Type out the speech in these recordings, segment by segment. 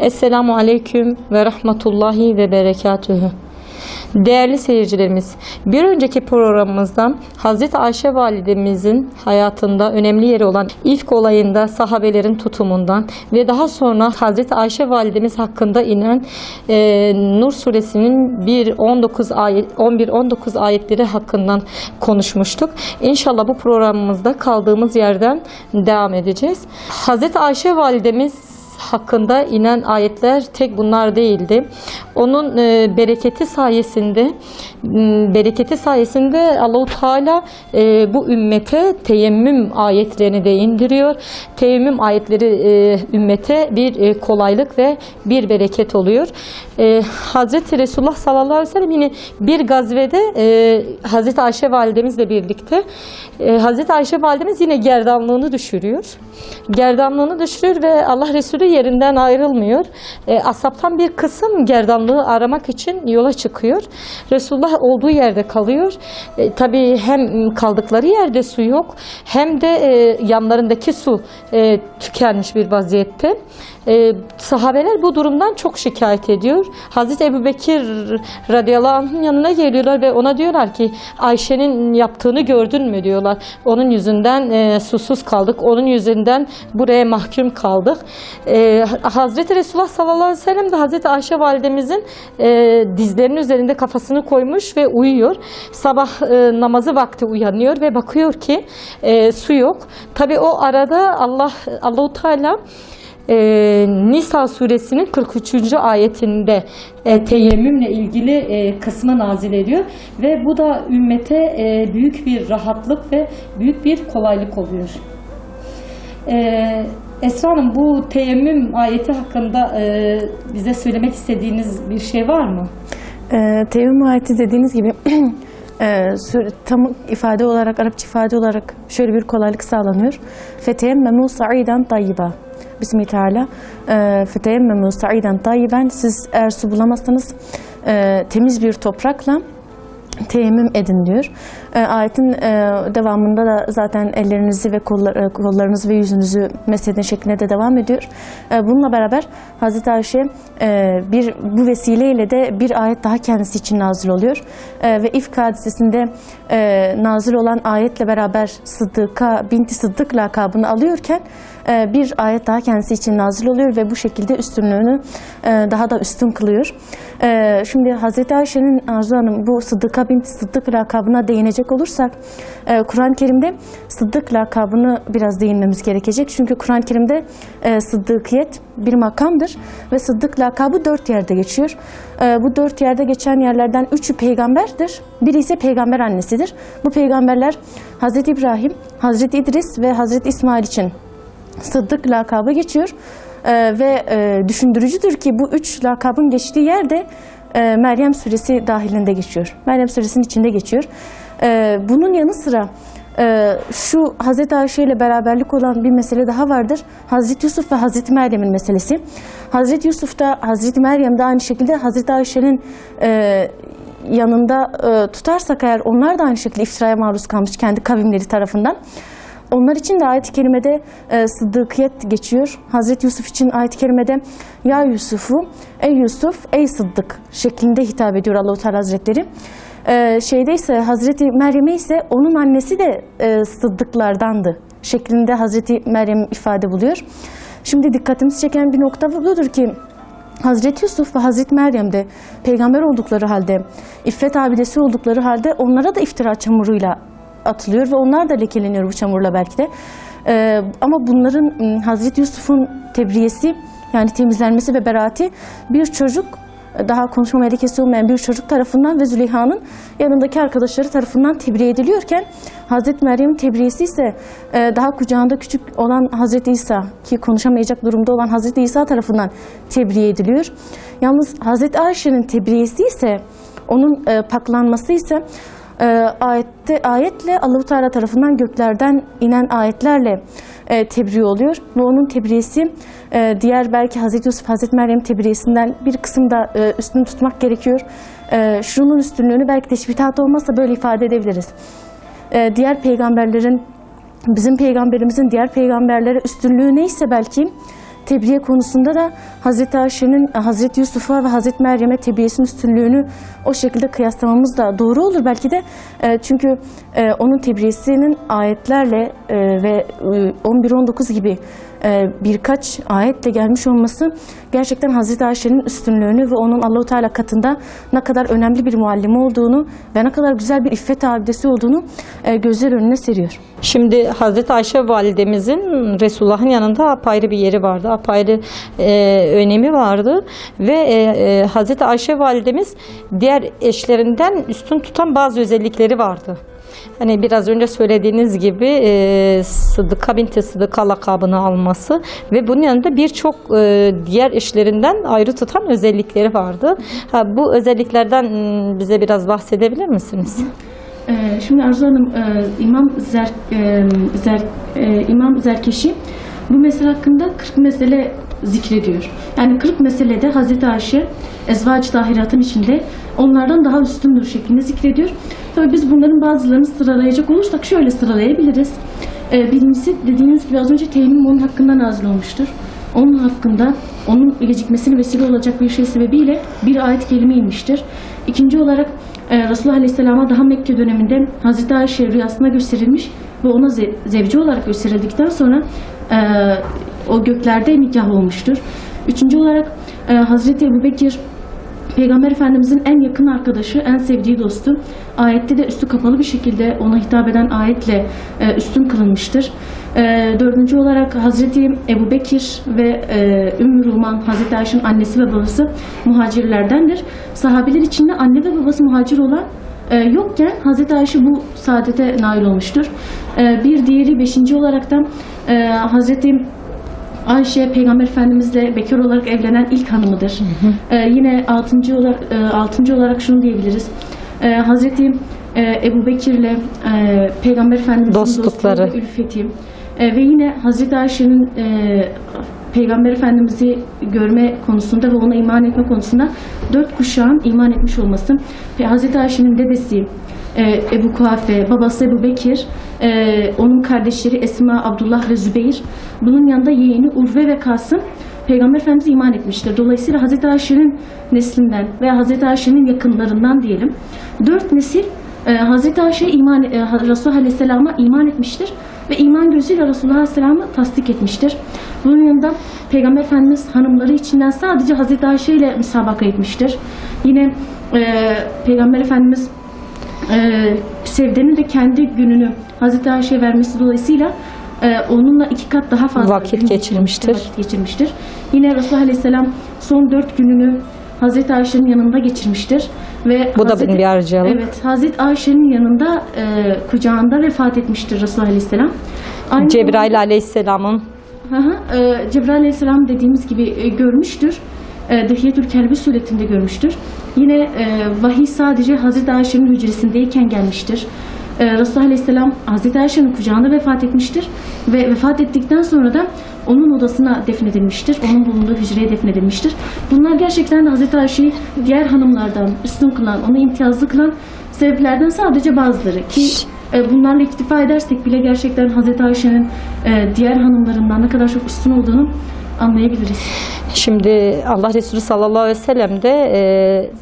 Esselamu Aleyküm ve Rahmetullahi ve Berekatühü. Değerli seyircilerimiz, bir önceki programımızda Hazreti Ayşe validemizin hayatında önemli yeri olan İfk olayında sahabelerin tutumundan ve daha sonra Hazreti Ayşe validemiz hakkında inen e, Nur suresinin 1-19 ayet 11-19 ayetleri hakkından konuşmuştuk. İnşallah bu programımızda kaldığımız yerden devam edeceğiz. Hazreti Ayşe validemiz hakkında inen ayetler tek bunlar değildi. Onun e, bereketi sayesinde bereketi sayesinde Allahu Teala e, bu ümmete teyemmüm ayetlerini de indiriyor. Teyemmüm ayetleri e, ümmete bir e, kolaylık ve bir bereket oluyor. E, Hazreti Resulullah sallallahu aleyhi ve sellem yine bir gazvede e, Hazreti Ayşe validemizle birlikte e, Hazreti Ayşe validemiz yine gerdanlığını düşürüyor. Gerdanlığını düşürüyor ve Allah Resulü yerinden ayrılmıyor. E, asaptan bir kısım gerdanlığı aramak için yola çıkıyor. Resulullah olduğu yerde kalıyor. E, tabii hem kaldıkları yerde su yok hem de e, yanlarındaki su e, tükenmiş bir vaziyette. E, sahabeler bu durumdan çok şikayet ediyor. Hazreti Ebu Bekir radıyallahu anh'ın yanına geliyorlar ve ona diyorlar ki Ayşe'nin yaptığını gördün mü diyorlar. Onun yüzünden e, susuz kaldık. Onun yüzünden buraya mahkum kaldık. E, Hazreti Resulullah sallallahu aleyhi ve sellem de Hazreti Ayşe validemizin e, dizlerinin üzerinde kafasını koymuş ve uyuyor. Sabah e, namazı vakti uyanıyor ve bakıyor ki e, su yok. Tabi o arada Allah Allahu Teala e, Nisa suresinin 43. ayetinde e, teyemmümle ilgili e, kısmı nazil ediyor ve bu da ümmete e, büyük bir rahatlık ve büyük bir kolaylık oluyor. E, Esra Hanım bu teyemmüm ayeti hakkında e, bize söylemek istediğiniz bir şey var mı? E, teyemmüm ayeti dediğiniz gibi e, tam ifade olarak, Arapça ifade olarak şöyle bir kolaylık sağlanıyor. Feteyemmemu sa'idan tayyiba. Bismillah Teala. Feteyemmemu sa'idan tayyiben. Siz eğer su bulamazsanız e, temiz bir toprakla teyemmüm edin diyor. E, ayetin e, devamında da zaten ellerinizi ve kollar, e, kollarınızı ve yüzünüzü mesedin şeklinde de devam ediyor. Bununla beraber Hazreti Ayşe bir bu vesileyle de bir ayet daha kendisi için nazil oluyor. Ve İfk hadisesinde nazil olan ayetle beraber Sıddık'a, Binti Sıddık lakabını alıyorken bir ayet daha kendisi için nazil oluyor ve bu şekilde üstünlüğünü daha da üstün kılıyor. Şimdi Hazreti Ayşe'nin Arzu Hanım bu Sıddık'a binti Sıddık lakabına değinecek olursak e, Kur'an-ı Kerim'de Sıddık lakabını biraz değinmemiz gerekecek. Çünkü Kur'an-ı Kerim'de e, Sıddıkiyet bir makamdır ve Sıddık lakabı dört yerde geçiyor. E, Bu dört yerde geçen yerlerden üçü peygamberdir. Biri ise peygamber annesidir. Bu peygamberler Hazreti İbrahim, Hazreti İdris ve Hazreti İsmail için Sıddık lakabı geçiyor. Ee, ve e, düşündürücüdür ki bu üç lakabın geçtiği yerde e, Meryem suresi dahilinde geçiyor. Meryem suresinin içinde geçiyor. Ee, bunun yanı sıra e, şu Hazreti Ayşe ile beraberlik olan bir mesele daha vardır. Hazreti Yusuf ve Hazreti Meryem'in meselesi. Hazreti Yusuf da Hazreti Meryem de aynı şekilde Hazreti Ayşe'nin e, yanında e, tutarsak eğer onlar da aynı şekilde iftiraya maruz kalmış kendi kavimleri tarafından. Onlar için de ayet-i kerimede e, sıddıkiyet geçiyor. Hazreti Yusuf için ayet-i kerimede ya Yusuf'u, ey Yusuf, ey sıddık şeklinde hitap ediyor Allahu Teala Hazretleri. E, şeyde ise Hazreti Meryem'e ise onun annesi de e, sıddıklardandı şeklinde Hazreti Meryem ifade buluyor. Şimdi dikkatimizi çeken bir nokta budur ki Hazreti Yusuf ve Hazreti Meryem de peygamber oldukları halde, iffet abidesi oldukları halde onlara da iftira çamuruyla atılıyor ve onlar da lekeleniyor bu çamurla belki de. Ee, ama bunların m, Hazreti Yusuf'un tebriyesi yani temizlenmesi ve beraati bir çocuk daha konuşma melekesi olmayan bir çocuk tarafından ve Züleyha'nın yanındaki arkadaşları tarafından tebriye ediliyorken Hazreti Meryem'in tebriyesi ise e, daha kucağında küçük olan Hazreti İsa ki konuşamayacak durumda olan Hazreti İsa tarafından tebriye ediliyor. Yalnız Hazreti Ayşe'nin tebriyesi ise onun e, paklanması ise e, ayette ayetle Allahu Teala tarafından göklerden inen ayetlerle tebriğ oluyor ve onun tebriyesi e, diğer belki Hazreti Yusuf Hazreti Meryem tebriyesinden bir kısım da e, üstünü tutmak gerekiyor. E, şunun üstünlüğünü belki teşbihat olmazsa böyle ifade edebiliriz. E, diğer peygamberlerin bizim peygamberimizin diğer peygamberlere üstünlüğü neyse belki tebriye konusunda da Hazreti Ayşe'nin e, Hazreti Yusuf'a ve Hazreti Meryem'e tebriyesinin üstünlüğünü o şekilde kıyaslamamız da doğru olur belki de. Çünkü e, onun tebriyesinin ayetlerle e, ve e, 11-19 gibi birkaç ayetle gelmiş olması gerçekten Hazreti Ayşe'nin üstünlüğünü ve onun Allahu Teala katında ne kadar önemli bir muallime olduğunu ve ne kadar güzel bir iffet abidesi olduğunu e, gözler önüne seriyor. Şimdi Hazreti Ayşe validemizin Resulullah'ın yanında apayrı bir yeri vardı. Apayrı e, önemi vardı. Ve e, e, Hazreti Ayşe validemiz diğer eşlerinden üstün tutan bazı özellikleri vardı. Hani biraz önce söylediğiniz gibi e, Sıdıka binti Sıdıka lakabını alması ve bunun yanında birçok e, diğer eşlerinden ayrı tutan özellikleri vardı. Ha, bu özelliklerden bize biraz bahsedebilir misiniz? Ee, Şimdi Arzu Hanım, e, İmam Zer, e, Zer, e, İmam Zerkeşi bu mesele hakkında 40 mesele zikrediyor. Yani 40 meselede Hazreti Ayşe ezvac dahiratın içinde onlardan daha üstündür şeklinde zikrediyor. Tabii biz bunların bazılarını sıralayacak olursak şöyle sıralayabiliriz. Ee, Birincisi dediğiniz gibi az önce teyemmüm onun hakkında nazil olmuştur. Onun hakkında onun gecikmesine vesile olacak bir şey sebebiyle bir ayet kelime inmiştir. İkinci olarak e, Resulullah Aleyhisselam'a daha Mekke döneminde Hazreti Ayşe rüyasında gösterilmiş ve ona ze- zevci olarak gösterildikten sonra e, o göklerde nikah olmuştur. Üçüncü olarak e, Hazreti Ebu Bekir Peygamber Efendimizin en yakın arkadaşı, en sevdiği dostu. Ayette de üstü kapalı bir şekilde ona hitap eden ayetle e, üstün kılınmıştır. E, dördüncü olarak Hazreti Ebu Bekir ve e, Ümmü Ruman, Hazreti Ayşe'nin annesi ve babası muhacirlerdendir. Sahabeler içinde anne ve babası muhacir olan e, yokken Hazreti Ayşe bu saadete nail olmuştur. E, bir diğeri beşinci olarak da e, Hazreti Ayşe Peygamber Efendimizle bekar olarak evlenen ilk hanımıdır. Ee, yine altıncı olarak, e, altıncı olarak şunu diyebiliriz. Ee, Hazreti e, Ebu Bekir'le e, Peygamber Efendimizin Dostlukları. dostluğu ve ülfeti. E, ve yine Hazreti Ayşe'nin e, Peygamber Efendimiz'i görme konusunda ve ona iman etme konusunda dört kuşağın iman etmiş olması. Hazreti Ayşe'nin dedesi e, Ebu Kuhafe, babası Ebu Bekir, e, onun kardeşleri Esma, Abdullah ve Zübeyir. Bunun yanında yeğeni Urve ve Kasım Peygamber Efendimiz'e iman etmiştir. Dolayısıyla Hazreti Ayşe'nin neslinden veya Hazreti Ayşe'nin yakınlarından diyelim. Dört nesil e, Hazreti Ayşe iman, e, Aleyhisselam'a iman etmiştir ve iman gözüyle Resulullah Aleyhisselam'ı tasdik etmiştir. Bunun yanında Peygamber Efendimiz hanımları içinden sadece Hazreti Ayşe ile müsabaka etmiştir. Yine e, Peygamber Efendimiz e, Sevde'nin de kendi gününü Hazreti Ayşe'ye vermesi dolayısıyla e, onunla iki kat daha fazla Vakit geçirmiştir. Vakit geçirmiştir. Yine Resulullah Aleyhisselam son dört gününü Hazreti Ayşe'nin yanında geçirmiştir. Ve Bu da Hazreti- bir harcayalım. Evet, Hazreti Ayşe'nin yanında e, kucağında vefat etmiştir Resulullah Aleyhisselam. Aynı Cebrail aleyhisselamın Hı hı. Ee, Cebrail Aleyhisselam dediğimiz gibi e, görmüştür. E, Dehiyetül Kelbi suretinde görmüştür. Yine e, vahiy sadece Hazreti Ayşe'nin hücresindeyken gelmiştir. E, Resulullah Aleyhisselam Hazreti Ayşe'nin kucağında vefat etmiştir. Ve vefat ettikten sonra da onun odasına defnedilmiştir. Onun bulunduğu hücreye defnedilmiştir. Bunlar gerçekten de Hazreti Ayşe'yi diğer hanımlardan üstün kılan, onu imtiyazlı kılan sebeplerden sadece bazıları. Ki e, bunlarla iktifa edersek bile gerçekten Hazreti Ayşe'nin e, diğer hanımlarından ne kadar çok üstün olduğunu anlayabiliriz. Şimdi Allah Resulü sallallahu aleyhi ve sellem de e,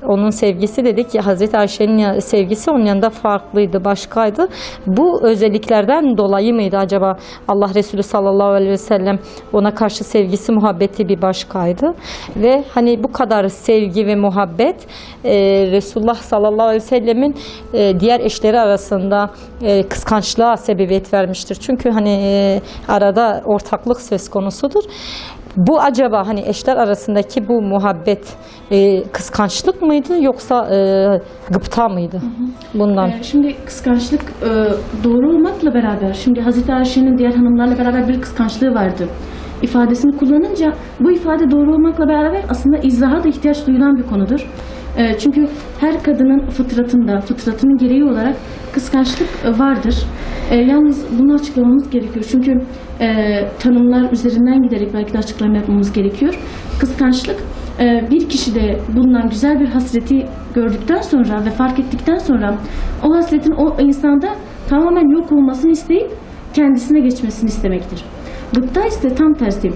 onun sevgisi dedik ki Hazreti Ayşe'nin ya- sevgisi onun yanında farklıydı, başkaydı. Bu özelliklerden dolayı mıydı acaba Allah Resulü sallallahu aleyhi ve sellem ona karşı sevgisi, muhabbeti bir başkaydı. Ve hani bu kadar sevgi ve muhabbet e, Resulullah sallallahu aleyhi ve sellemin e, diğer eşleri arasında e, kıskançlığa sebebiyet vermiştir. Çünkü hani e, arada ortaklık söz konusudur. Bu acaba hani eşler arasındaki bu muhabbet e, kıskançlık mıydı yoksa e, gıpta mıydı? Bundan. E, şimdi kıskançlık e, doğru olmakla beraber, şimdi Hazreti Ayşe'nin diğer hanımlarla beraber bir kıskançlığı vardı ifadesini kullanınca bu ifade doğru olmakla beraber aslında izaha da ihtiyaç duyulan bir konudur. E, çünkü her kadının fıtratında, fıtratının gereği olarak kıskançlık e, vardır. E, yalnız bunu açıklamamız gerekiyor. Çünkü e, tanımlar üzerinden giderek belki de açıklama yapmamız gerekiyor. Kıskançlık e, bir kişide bulunan güzel bir hasreti gördükten sonra ve fark ettikten sonra o hasretin o insanda tamamen yok olmasını isteyip kendisine geçmesini istemektir. Gıpta ise tam tersi.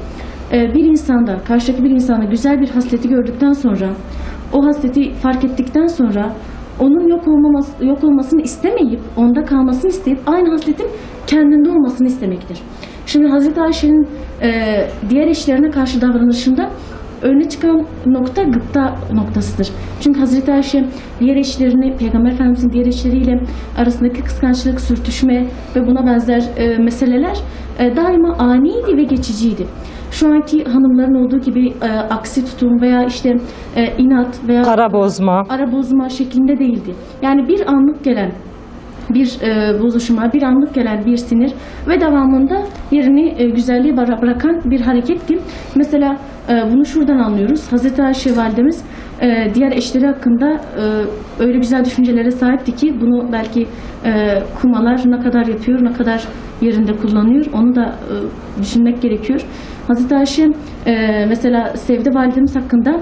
bir insanda, karşıdaki bir insanda güzel bir hasleti gördükten sonra, o hasleti fark ettikten sonra onun yok olmaması, yok olmasını istemeyip, onda kalmasını isteyip aynı hasletin kendinde olmasını istemektir. Şimdi Hazreti Ayşe'nin e, diğer eşlerine karşı davranışında öne çıkan nokta gıpta noktasıdır. Çünkü Hazreti Ayşe diğer eşlerini, Peygamber Efendimizin diğer eşleriyle arasındaki kıskançlık, sürtüşme ve buna benzer e, meseleler e, daima aniydi ve geçiciydi. Şu anki hanımların olduğu gibi e, aksi tutum veya işte e, inat veya Ara bozma. ara bozma şeklinde değildi. Yani bir anlık gelen bir e, bozuşma, bir anlık gelen bir sinir ve devamında yerini e, güzelliği bırakan bir hareketti. Mesela e, bunu şuradan anlıyoruz. Hazreti Ayşe validemiz e, diğer eşleri hakkında e, öyle güzel düşüncelere sahipti ki bunu belki e, kumalar ne kadar yapıyor, ne kadar yerinde kullanıyor onu da e, düşünmek gerekiyor. Hazreti Ayşe e, mesela Sevde validemiz hakkında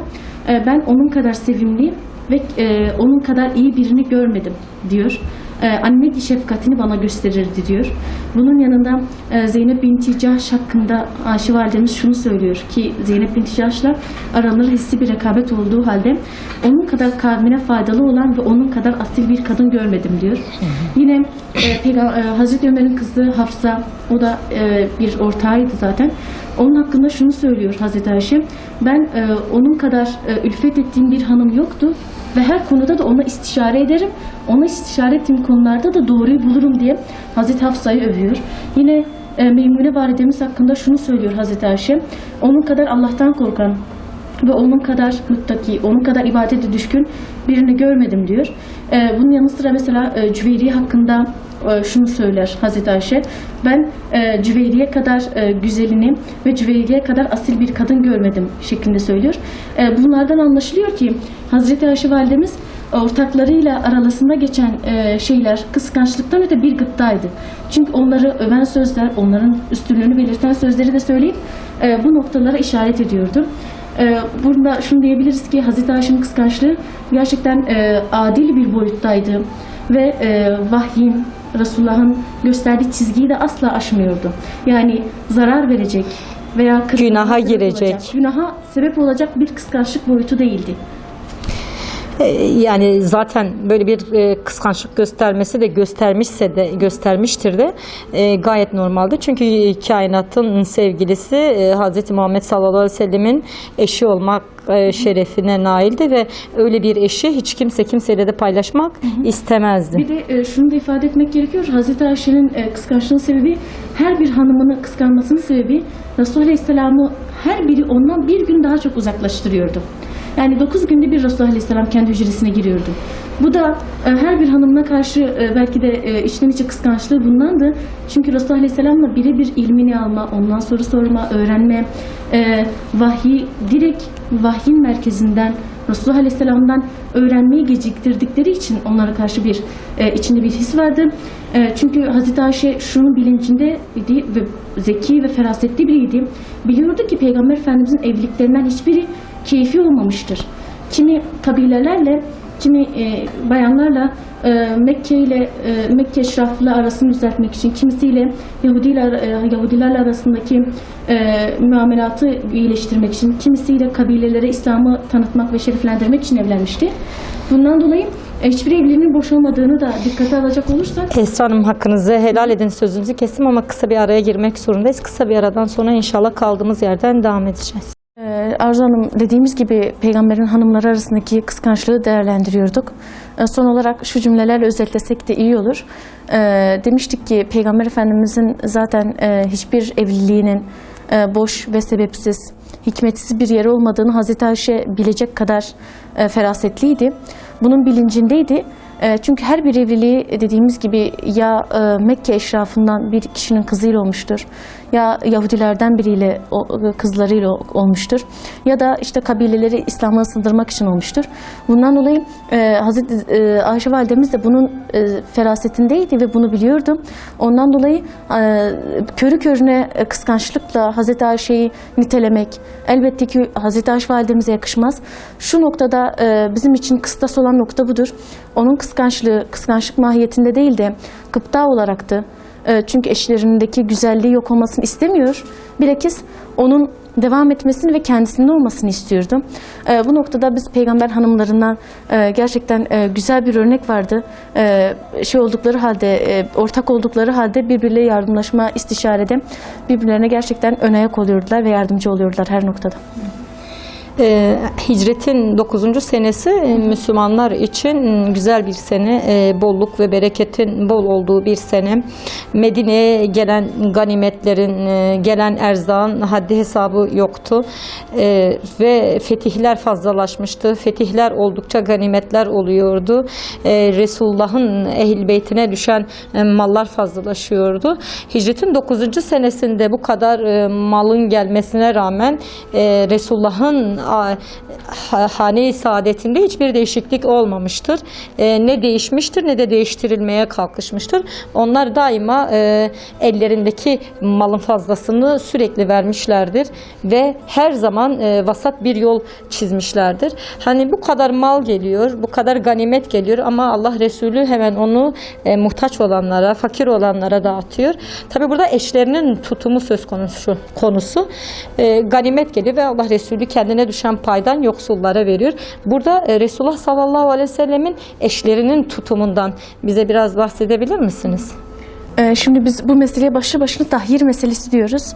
e, ben onun kadar sevimli ve e, onun kadar iyi birini görmedim diyor. E, anne şefkatini bana gösterirdi diyor. Bunun yanında e, Zeynep binti Cahş hakkında Ayşe validemiz şunu söylüyor ki Zeynep binti Cahş'la aralarında hissi bir rekabet olduğu halde onun kadar kavmine faydalı olan ve onun kadar asil bir kadın görmedim diyor. Yine e, Hazreti Ömer'in kızı Hafsa o da bir ortağıydı zaten. Onun hakkında şunu söylüyor Hazreti Ayşe. Ben e, onun kadar e, ülfet ettiğim bir hanım yoktu ve her konuda da ona istişare ederim. Ona istişare ettiğim konularda da doğruyu bulurum diye Hazreti Hafsa'yı övüyor. Yine e, Meymune validemiz hakkında şunu söylüyor Hazreti Ayşe. Onun kadar Allah'tan korkan ve onun kadar muttaki, onun kadar ibadete düşkün birini görmedim diyor. Ee, bunun yanı sıra mesela e, Cüveyriye hakkında e, şunu söyler Hazreti Ayşe. Ben e, Cüveyriye kadar e, güzelini ve Cüveyriye kadar asil bir kadın görmedim şeklinde söylüyor. E, bunlardan anlaşılıyor ki Hazreti Ayşe validemiz ortaklarıyla arasında geçen e, şeyler kıskançlıktan öte bir gıptaydı. Çünkü onları öven sözler, onların üstünlüğünü belirten sözleri de söyleyip e, bu noktalara işaret ediyordu. Ee, Burada şunu diyebiliriz ki Hazreti Ayşe'nin kıskançlığı gerçekten e, adil bir boyuttaydı ve e, vahyin, Resulullah'ın gösterdiği çizgiyi de asla aşmıyordu. Yani zarar verecek veya Günaha girecek. olacak, günaha sebep olacak bir kıskançlık boyutu değildi. E, Yani zaten böyle bir e, kıskançlık göstermesi de göstermişse de göstermiştir de e, gayet normaldi. Çünkü kainatın sevgilisi Hz. Muhammed sallallahu aleyhi ve sellemin eşi olmak şerefine naildi ve öyle bir eşi hiç kimse kimseyle de paylaşmak istemezdi. Bir de şunu da ifade etmek gerekiyor. Hazreti Ayşe'nin kıskançlığının sebebi her bir hanımını kıskanmasının sebebi Resulullah Aleyhisselam'ı her biri ondan bir gün daha çok uzaklaştırıyordu. Yani 9 günde bir Resulullah Aleyhisselam kendi hücresine giriyordu. Bu da e, her bir hanımına karşı e, belki de e, içten içe kıskançlığı bundandı. Çünkü Resulullah Aleyhisselam'la birebir ilmini alma, ondan soru sorma, öğrenme, e, vahyi direkt vahyin merkezinden Resulullah Aleyhisselam'dan öğrenmeyi geciktirdikleri için onlara karşı bir e, içinde bir his vardı. E, çünkü Hazreti Ayşe şunun bilincindeydi ve zeki ve ferasetli biriydi. Biliyordu ki Peygamber Efendimizin evliliklerinden hiçbiri keyfi olmamıştır. Kimi kabilelerle, kimi e, bayanlarla e, Mekke ile e, Mekke eşrafıyla arasını düzeltmek için, kimisiyle Yahudiler, e, Yahudilerle arasındaki e, muamelatı iyileştirmek için, kimisiyle kabilelere İslam'ı tanıtmak ve şereflendirmek için evlenmişti. Bundan dolayı hiçbir evliliğinin boş olmadığını da dikkate alacak olursak Esra Hanım hakkınızı helal edin sözünüzü kestim ama kısa bir araya girmek zorundayız. Kısa bir aradan sonra inşallah kaldığımız yerden devam edeceğiz. Arzu Hanım dediğimiz gibi peygamberin hanımları arasındaki kıskançlığı değerlendiriyorduk. Ee, Son olarak şu cümlelerle özetlesek de iyi olur. Ee, Demiştik ki peygamber efendimizin zaten e, hiçbir evliliğinin e, boş ve sebepsiz, hikmetsiz bir yeri olmadığını Hazreti Ayşe bilecek kadar e, ferasetliydi. Bunun bilincindeydi. E, Çünkü her bir evliliği dediğimiz gibi ya e, Mekke eşrafından bir kişinin kızıyla olmuştur ya Yahudilerden biriyle kızlarıyla olmuştur ya da işte kabileleri İslam'a ısındırmak için olmuştur. Bundan dolayı Hazreti Ayşe validemiz de bunun ferasetindeydi ve bunu biliyordu. Ondan dolayı körü körüne kıskançlıkla Hazreti Ayşe'yi nitelemek elbette ki Hazreti Ayşe validemize yakışmaz. Şu noktada e, bizim için kıstas olan nokta budur. Onun kıskançlığı kıskançlık mahiyetinde değil de gıpta olaraktı. E, Çünkü eşlerindeki güzelliği yok olmasını istemiyor. Bilakis onun devam etmesini ve kendisinde olmasını istiyordu. E, bu noktada biz peygamber hanımlarından e, gerçekten e, güzel bir örnek vardı. E, şey oldukları halde, e, ortak oldukları halde birbirleriyle yardımlaşma, istişarede birbirlerine gerçekten ön ayak oluyordular ve yardımcı oluyordular her noktada. Ee, hicretin 9. senesi e, Müslümanlar için güzel bir sene, e, bolluk ve bereketin bol olduğu bir sene. Medine'ye gelen ganimetlerin, e, gelen erzağın haddi hesabı yoktu E, ve fetihler fazlalaşmıştı. Fetihler oldukça ganimetler oluyordu. E, Resulullah'ın ehl beytine düşen e, mallar fazlalaşıyordu. Hicretin 9. senesinde bu kadar e, malın gelmesine rağmen e, Resulullah'ın hane-i saadetinde hiçbir değişiklik olmamıştır. E, ne değişmiştir ne de değiştirilmeye kalkışmıştır. Onlar daima e, ellerindeki malın fazlasını sürekli vermişlerdir ve her zaman e, vasat bir yol çizmişlerdir. Hani bu kadar mal geliyor, bu kadar ganimet geliyor ama Allah Resulü hemen onu muhtaç olanlara, fakir olanlara dağıtıyor. Tabi burada eşlerinin tutumu söz konusu. konusu. Ganimet geliyor ve Allah Resulü kendine düşen paydan yoksullara veriyor. Burada e, Resulullah sallallahu aleyhi ve sellemin eşlerinin tutumundan bize biraz bahsedebilir misiniz? Ee, Şimdi biz bu meseleye başlı başına tahyir meselesi diyoruz.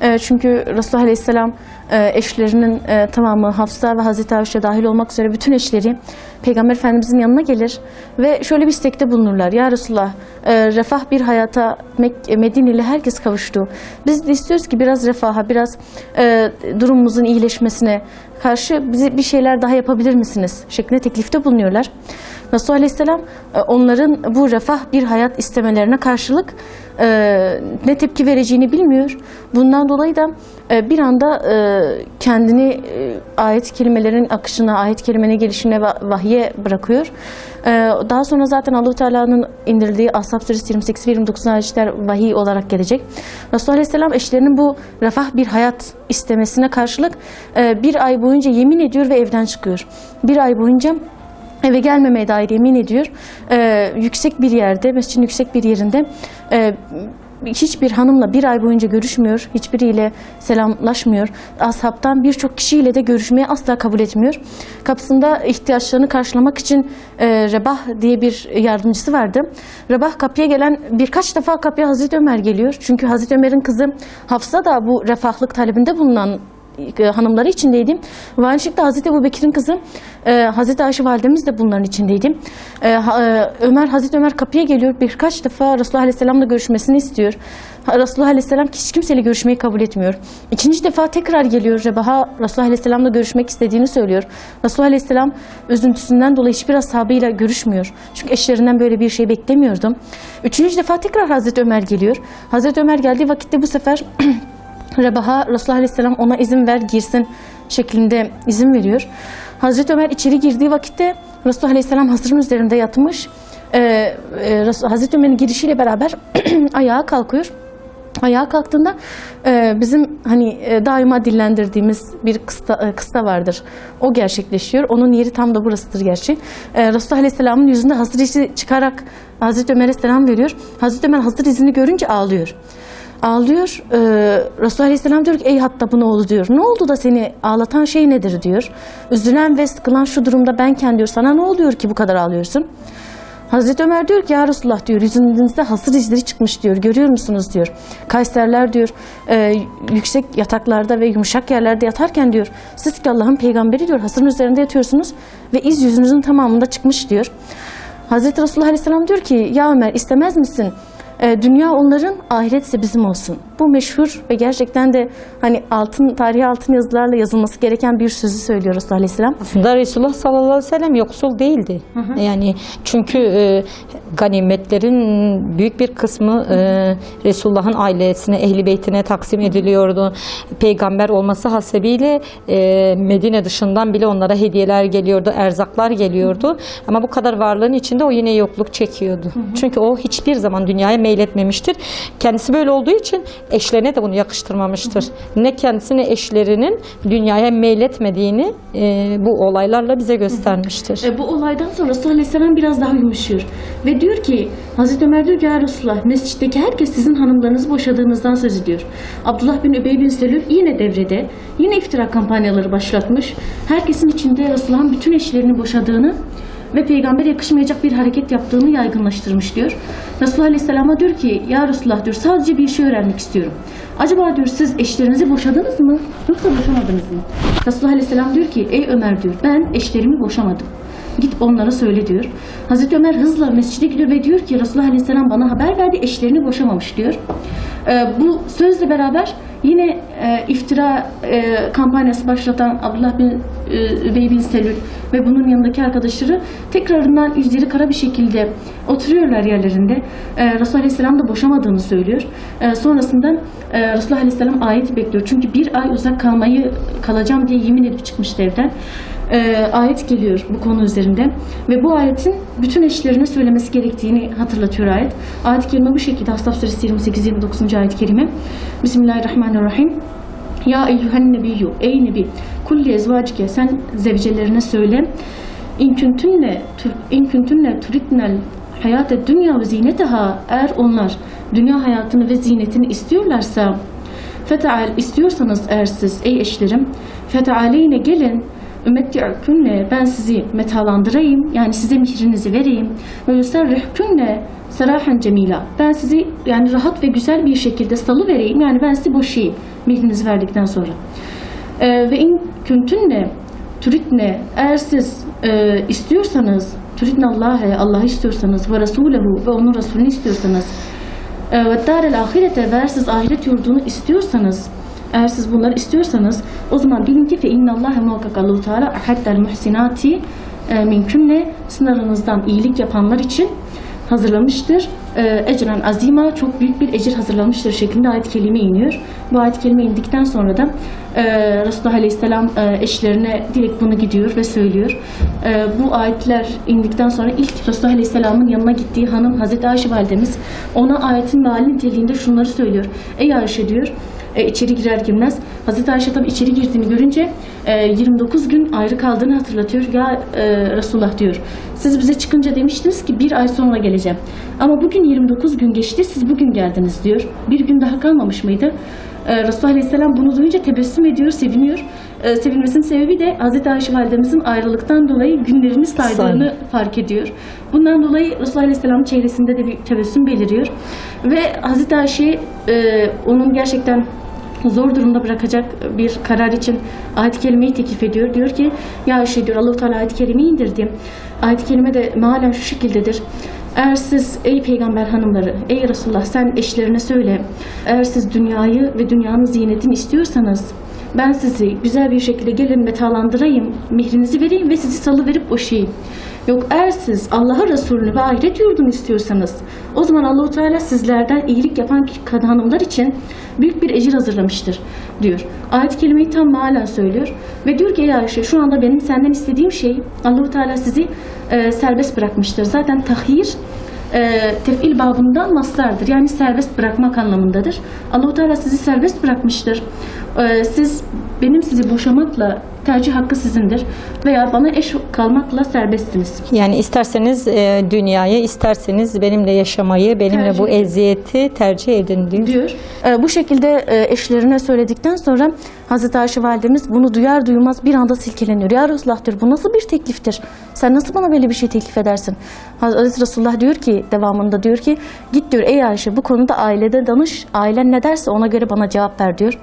Ee, Çünkü Resulullah Aleyhisselam e, eşlerinin e, tamamı Hafsa ve Hazreti Ayşe dahil olmak üzere bütün eşleri Peygamber Efendimizin yanına gelir ve şöyle bir istekte bulunurlar. Ya Resulullah e, refah bir hayata Mek- Medine'li herkes kavuştu. Biz de istiyoruz ki biraz refaha, biraz durumumuzun iyileşmesine karşı bize bir şeyler daha yapabilir misiniz? şeklinde teklifte bulunuyorlar. Resulullah Aleyhisselam e, onların bu refah bir hayat istemelerine karşılık e, ne tepki vereceğini bilmiyor. Bundan dolayı da e, bir anda kendini ayet kelimelerin akışına, ayet kelimenin gelişine vahye bırakıyor. Daha sonra zaten allah Teala'nın indirdiği Ashab Suresi 28 ve 29 ayetler vahiy olarak gelecek. Resulullah Aleyhisselam eşlerinin bu refah bir hayat istemesine karşılık bir ay boyunca yemin ediyor ve evden çıkıyor. Bir ay boyunca eve gelmemeye dair yemin ediyor. Ee, yüksek bir yerde, mescidin yüksek bir yerinde e, hiçbir hanımla bir ay boyunca görüşmüyor. Hiçbiriyle selamlaşmıyor. Ashabtan birçok kişiyle de görüşmeyi asla kabul etmiyor. Kapısında ihtiyaçlarını karşılamak için e, Rebah diye bir yardımcısı vardı. Rebah kapıya gelen birkaç defa kapıya Hazreti Ömer geliyor. Çünkü Hazreti Ömer'in kızı Hafsa da bu refahlık talebinde bulunan hanımları içindeydi. Ve aynı şekilde Hazreti Ebu Bekir'in kızı e, Hazreti Ayşe validemiz de bunların içindeydi. E, e, Ömer, Hazreti Ömer kapıya geliyor. Birkaç defa Resulullah Aleyhisselam'la görüşmesini istiyor. Resulullah Aleyhisselam hiç kimseyle görüşmeyi kabul etmiyor. İkinci defa tekrar geliyor. Rebaha Resulullah Aleyhisselam'la görüşmek istediğini söylüyor. Resulullah Aleyhisselam üzüntüsünden dolayı hiçbir ashabıyla görüşmüyor. Çünkü eşlerinden böyle bir şey beklemiyordum. Üçüncü defa tekrar Hazreti Ömer geliyor. Hazreti Ömer geldiği vakitte bu sefer Rebaha Resulullah Aleyhisselam ona izin ver girsin şeklinde izin veriyor. Hazreti Ömer içeri girdiği vakitte Resulullah Aleyhisselam hasırın üzerinde yatmış. Ee, e, Hazreti Ömer'in girişiyle beraber ayağa kalkıyor. Ayağa kalktığında e, bizim hani e, daima dillendirdiğimiz bir kısta, e, kısta vardır. O gerçekleşiyor. Onun yeri tam da burasıdır gerçi. E, Resulullah Aleyhisselam'ın yüzünde hasır izi çıkarak Hazreti Ömer'e selam veriyor. Hazreti Ömer hasır izini görünce ağlıyor. Ağlıyor. Ee, Resulullah Aleyhisselam diyor ki ey Hattab'ın oğlu diyor. Ne oldu da seni ağlatan şey nedir diyor. Üzülen ve sıkılan şu durumda benken diyor. Sana ne oluyor ki bu kadar ağlıyorsun? Hazreti Ömer diyor ki ya Resulullah diyor yüzünüzde hasır izleri çıkmış diyor. Görüyor musunuz diyor. Kayserler diyor e, yüksek yataklarda ve yumuşak yerlerde yatarken diyor. Siz ki Allah'ın peygamberi diyor hasırın üzerinde yatıyorsunuz ve iz yüzünüzün tamamında çıkmış diyor. Hazreti Resulullah Aleyhisselam diyor ki ya Ömer istemez misin? E, dünya onların, ahiret ise bizim olsun. Bu meşhur ve gerçekten de hani altın tarihi altın yazılarla yazılması gereken bir sözü söylüyor Resulullah Aleyhisselam. Aslında Resulullah sallallahu aleyhi ve sellem yoksul değildi. Yani çünkü e, ganimetlerin büyük bir kısmı e, Resulullah'ın ailesine, ehli beytine taksim ediliyordu. Peygamber olması hasebiyle e, Medine dışından bile onlara hediyeler geliyordu, erzaklar geliyordu. Ama bu kadar varlığın içinde o yine yokluk çekiyordu. Çünkü o hiçbir zaman dünyaya meyletmemiştir. Kendisi böyle olduğu için eşlerine de bunu yakıştırmamıştır. Ne kendisine eşlerinin dünyaya meyletmediğini e, bu olaylarla bize göstermiştir. E, bu olaydan sonra Resulullah Aleyhisselam biraz daha yumuşuyor. Ve diyor ki Hazreti Ömer diyor ki Resulullah mescitteki herkes sizin hanımlarınızı boşadığınızdan söz ediyor. Abdullah bin Übey bin Selül yine devrede. Yine iftira kampanyaları başlatmış. Herkesin içinde Resulullah'ın bütün eşlerini boşadığını ve peygamber yakışmayacak bir hareket yaptığını yaygınlaştırmış diyor. Resulullah Aleyhisselam'a diyor ki ya Resulullah diyor sadece bir şey öğrenmek istiyorum. Acaba diyor siz eşlerinizi boşadınız mı yoksa boşamadınız mı? Resulullah Aleyhisselam diyor ki ey Ömer diyor ben eşlerimi boşamadım. Git onlara söyle diyor. Hazreti Ömer hızla mescide gidiyor ve diyor ki Resulullah Aleyhisselam bana haber verdi eşlerini boşamamış diyor. Ee, bu sözle beraber yine e, iftira e, kampanyası başlatan Abdullah bin e, Übey bin Selül ve bunun yanındaki arkadaşları tekrarından yüzleri kara bir şekilde oturuyorlar yerlerinde. E, Resulullah Aleyhisselam da boşamadığını söylüyor. E, sonrasında e, Resulullah Aleyhisselam ayet bekliyor. Çünkü bir ay uzak kalmayı kalacağım diye yemin edip çıkmıştı evden e, ayet geliyor bu konu üzerinde ve bu ayetin bütün eşlerine söylemesi gerektiğini hatırlatıyor ayet. Ayet-i kerime bu şekilde Asaf suresi 28-29. ayet-i kerime. Bismillahirrahmanirrahim. Ya eyyühen nebiyyü, ey nebi, kulli ezvacike, sen zevcelerine söyle. İn küntünne, in küntünne turitnel hayate dünya ve zineteha, eğer onlar dünya hayatını ve zinetini istiyorlarsa, Feteal istiyorsanız eğer siz ey eşlerim fetealeyne gelin ümmetti'künne ben sizi metalandırayım yani size mihrinizi vereyim ve yuserrihkünne serahen cemila. Ben sizi yani rahat ve güzel bir şekilde salı vereyim yani ben sizi boşayayım mihrinizi verdikten sonra. Ee, ve in küntünne turitne eğer siz e, istiyorsanız turitne Allah'e Allah'ı istiyorsanız ve Resulehu ve onun Resulünü istiyorsanız e, ve darel ahirete eğer siz ahiret yurdunu istiyorsanız eğer siz bunları istiyorsanız o zaman bilin ki fe innallâhe muhakkak Allahu Teala ahaddel muhsinati e, minkünne sizin aranızdan iyilik yapanlar için hazırlamıştır. E, ecren azima çok büyük bir ecir hazırlamıştır şeklinde ayet-i kerime iniyor. Bu ayet-i kerime indikten sonra da e, Resulullah Aleyhisselam e, eşlerine direkt bunu gidiyor ve söylüyor. E, bu ayetler indikten sonra ilk Resulullah Aleyhisselam'ın yanına gittiği hanım Hazreti Ayşe validemiz ona ayetin meali niteliğinde şunları söylüyor. Ey Ayşe diyor e, içeri girer girmez Hazreti Ayşe tabi içeri girdiğini görünce e, 29 gün ayrı kaldığını hatırlatıyor. Ya e, Resulullah diyor siz bize çıkınca demiştiniz ki bir ay sonra geleceğim. Ama bugün 29 gün geçti siz bugün geldiniz diyor. Bir gün daha kalmamış mıydı? E, Resulullah Aleyhisselam bunu duyunca tebessüm ediyor, seviniyor. E, sevinmesinin sebebi de Hazreti Ayşe validemizin ayrılıktan dolayı günlerini saydığını fark ediyor. Bundan dolayı Resulullah Aleyhisselam'ın çehresinde de bir tebessüm beliriyor. Ve Hazreti Ayşe e, onun gerçekten zor durumda bırakacak bir karar için ayet-i teklif ediyor. Diyor ki ya Ayşe diyor Allah-u Teala ayet-i kerimeyi indirdi. Ayet-i de mealen şu şekildedir. Eğer siz ey peygamber hanımları, ey Resulullah sen eşlerine söyle. Eğer siz dünyayı ve dünyanın zinetini istiyorsanız ben sizi güzel bir şekilde gelin metalandırayım, mihrinizi vereyim ve sizi salı verip boşayayım. Yok eğer siz Allah'a Resulünü ve ahiret yurdunu istiyorsanız o zaman Allahu Teala sizlerden iyilik yapan hanımlar için büyük bir ecir hazırlamıştır diyor. Ayet-i kerimeyi tam mealen söylüyor ve diyor ki Ayşe şu anda benim senden istediğim şey Allahu Teala sizi e, serbest bırakmıştır. Zaten tahhir e, tefil babından maslardır. Yani serbest bırakmak anlamındadır. Allahu Teala sizi serbest bırakmıştır. E, siz benim sizi boşamakla tercih hakkı sizindir veya bana eş kalmakla serbestsiniz. Yani isterseniz e, dünyayı, isterseniz benimle yaşamayı, benimle Tercih bu eziyeti tercih edin diyor. diyor. E, bu şekilde e, eşlerine söyledikten sonra Hazreti Ayşe validemiz bunu duyar duymaz bir anda silkeleniyor. Ya Resulullah diyor bu nasıl bir tekliftir? Sen nasıl bana böyle bir şey teklif edersin? Hazreti Resulullah diyor ki devamında diyor ki git diyor ey Ayşe bu konuda ailede danış. Ailen ne derse ona göre bana cevap ver diyor.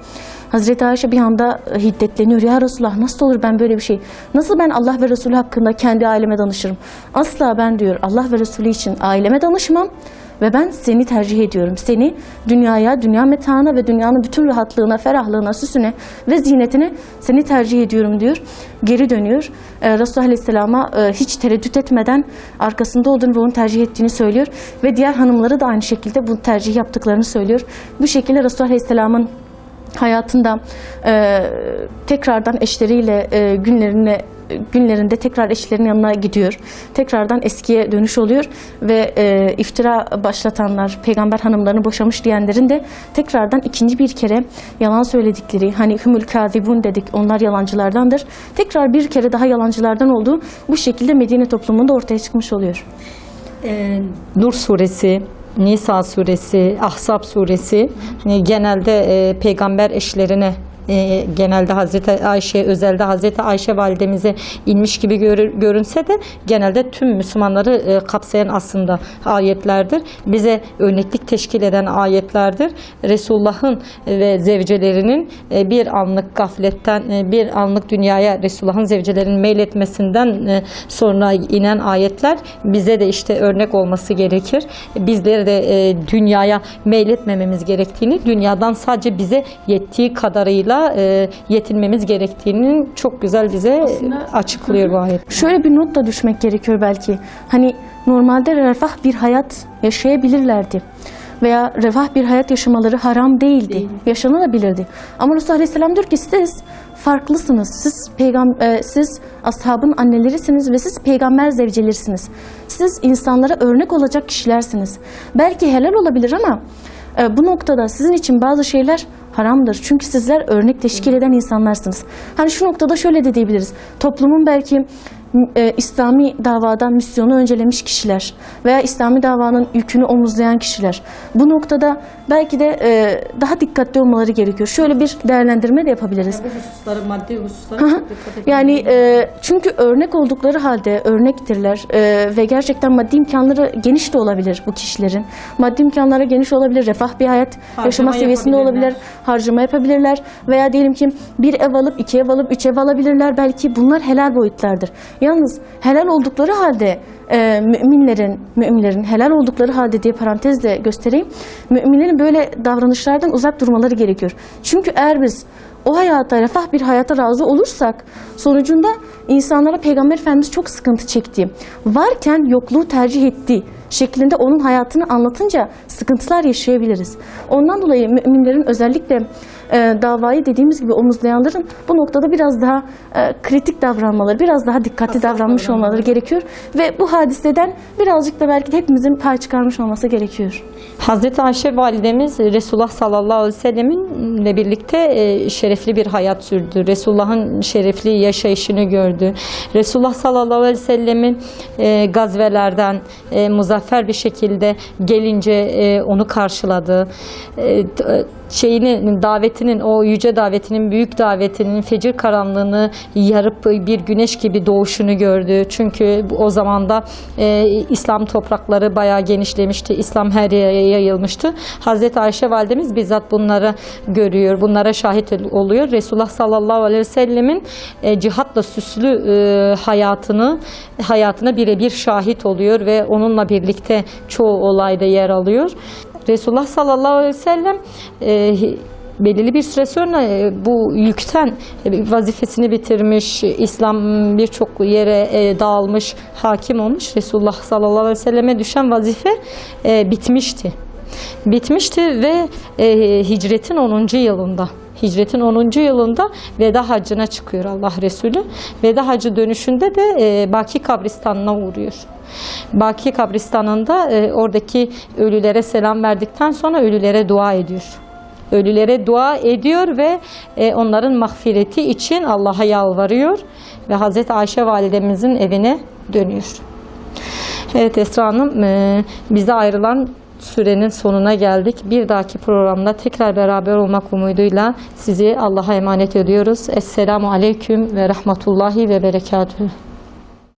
Hazreti Ayşe bir anda e, hiddetleniyor. Ya Resulullah nasıl olur ben böyle bir şey? Nasıl ben Allah ve Resulü hakkında kendi aileme danışırım? Asla ben diyor Allah ve Resulü için aileme danışmam. Ve ben seni tercih ediyorum. Seni dünyaya, dünya metağına ve dünyanın bütün rahatlığına, ferahlığına, süsüne ve zinetine seni tercih ediyorum diyor. Geri dönüyor. Ee, Resulullah Aleyhisselam'a e, hiç tereddüt etmeden arkasında olduğunu ve onu tercih ettiğini söylüyor. Ve diğer hanımları da aynı şekilde bu tercih yaptıklarını söylüyor. Bu şekilde Resulullah Aleyhisselam'ın hayatında e, tekrardan eşleriyle e, günlerine günlerinde tekrar eşlerinin yanına gidiyor. Tekrardan eskiye dönüş oluyor ve e, iftira başlatanlar, peygamber hanımlarını boşamış diyenlerin de tekrardan ikinci bir kere yalan söyledikleri, hani hümül kazibun dedik, onlar yalancılardandır. Tekrar bir kere daha yalancılardan olduğu bu şekilde Medine toplumunda ortaya çıkmış oluyor. Nur suresi, Nisa suresi, Ahzab suresi genelde e, peygamber eşlerine e, genelde Hazreti Ayşe özelde Hazreti Ayşe validemize inmiş gibi görünse de genelde tüm Müslümanları e, kapsayan aslında ayetlerdir. Bize örneklik teşkil eden ayetlerdir. Resulullah'ın ve zevcelerinin e, bir anlık gafletten e, bir anlık dünyaya Resulullah'ın zevcelerinin meyletmesinden e, sonra inen ayetler bize de işte örnek olması gerekir. Bizleri de e, dünyaya meyletmememiz gerektiğini, dünyadan sadece bize yettiği kadarıyla e, yetinmemiz gerektiğini çok güzel bize açıklıyor bu ayet. Şöyle bir not da düşmek gerekiyor belki. Hani normalde refah bir hayat yaşayabilirlerdi. Veya refah bir hayat yaşamaları haram değildi. Yaşanabilirdi. Ama Resulullah Aleyhisselam diyor ki siz farklısınız. Siz peygam e, siz ashabın annelerisiniz ve siz peygamber zevcelerisiniz. Siz insanlara örnek olacak kişilersiniz. Belki helal olabilir ama e, bu noktada sizin için bazı şeyler haramdır. Çünkü sizler örnek teşkil eden insanlarsınız. Hani şu noktada şöyle de diyebiliriz. Toplumun belki e, İslami davadan misyonu öncelemiş kişiler veya İslami davanın yükünü omuzlayan kişiler. Bu noktada belki de e, daha dikkatli olmaları gerekiyor. Şöyle bir değerlendirme de yapabiliriz. hususları, maddi hususlara. Yani e, çünkü örnek oldukları halde örnektirler e, ve gerçekten maddi imkanları geniş de olabilir bu kişilerin. Maddi imkanları geniş olabilir, refah bir hayat yaşama seviyesinde olabilir, harcama yapabilirler veya diyelim ki bir ev alıp, iki ev alıp, üç ev alabilirler. Belki bunlar helal boyutlardır. Yalnız helal oldukları halde e, müminlerin, müminlerin helal oldukları halde diye parantezle göstereyim. Müminlerin böyle davranışlardan uzak durmaları gerekiyor. Çünkü eğer biz o hayata, refah bir hayata razı olursak sonucunda insanlara Peygamber Efendimiz çok sıkıntı çekti. Varken yokluğu tercih etti şeklinde onun hayatını anlatınca sıkıntılar yaşayabiliriz. Ondan dolayı müminlerin özellikle davayı dediğimiz gibi omuzlayanların bu noktada biraz daha e, kritik davranmaları, biraz daha dikkatli davranmış olmaları gerekiyor. Ve bu hadiseden birazcık da belki de hepimizin pay çıkarmış olması gerekiyor. Hazreti Ayşe validemiz Resulullah sallallahu aleyhi ve selleminle birlikte e, şerefli bir hayat sürdü. Resulullah'ın şerefli yaşayışını gördü. Resulullah sallallahu aleyhi ve sellemin e, gazvelerden e, muzaffer bir şekilde gelince e, onu karşıladı. E, t- e, şeyini davetinin o yüce davetinin büyük davetinin fecir karanlığını yarıp bir güneş gibi doğuşunu gördü. Çünkü o zamanda e, İslam toprakları bayağı genişlemişti. İslam her yere yayılmıştı. Hazreti Ayşe validemiz bizzat bunları görüyor. Bunlara şahit oluyor. Resulullah sallallahu aleyhi ve sellemin e, cihatla süslü e, hayatını hayatına birebir şahit oluyor ve onunla birlikte çoğu olayda yer alıyor. Resulullah sallallahu aleyhi ve sellem e, belirli bir süre sonra e, bu yükten e, vazifesini bitirmiş, İslam birçok yere e, dağılmış, hakim olmuş. Resulullah sallallahu aleyhi ve selleme düşen vazife bitmişti. Bitmişti ve hicretin 10. yılında Hicretin 10. yılında veda hacına çıkıyor Allah Resulü. Veda hacı dönüşünde de e, Baki kabristanına uğruyor. Baki kabristanında e, oradaki ölülere selam verdikten sonra ölülere dua ediyor. Ölülere dua ediyor ve e, onların mağfireti için Allah'a yalvarıyor ve Hazreti Ayşe validemizin evine dönüyor. Evet Esra Hanım, e, bize ayrılan sürenin sonuna geldik. Bir dahaki programda tekrar beraber olmak umuduyla sizi Allah'a emanet ediyoruz. Esselamu Aleyküm ve Rahmetullahi ve Berekatühü.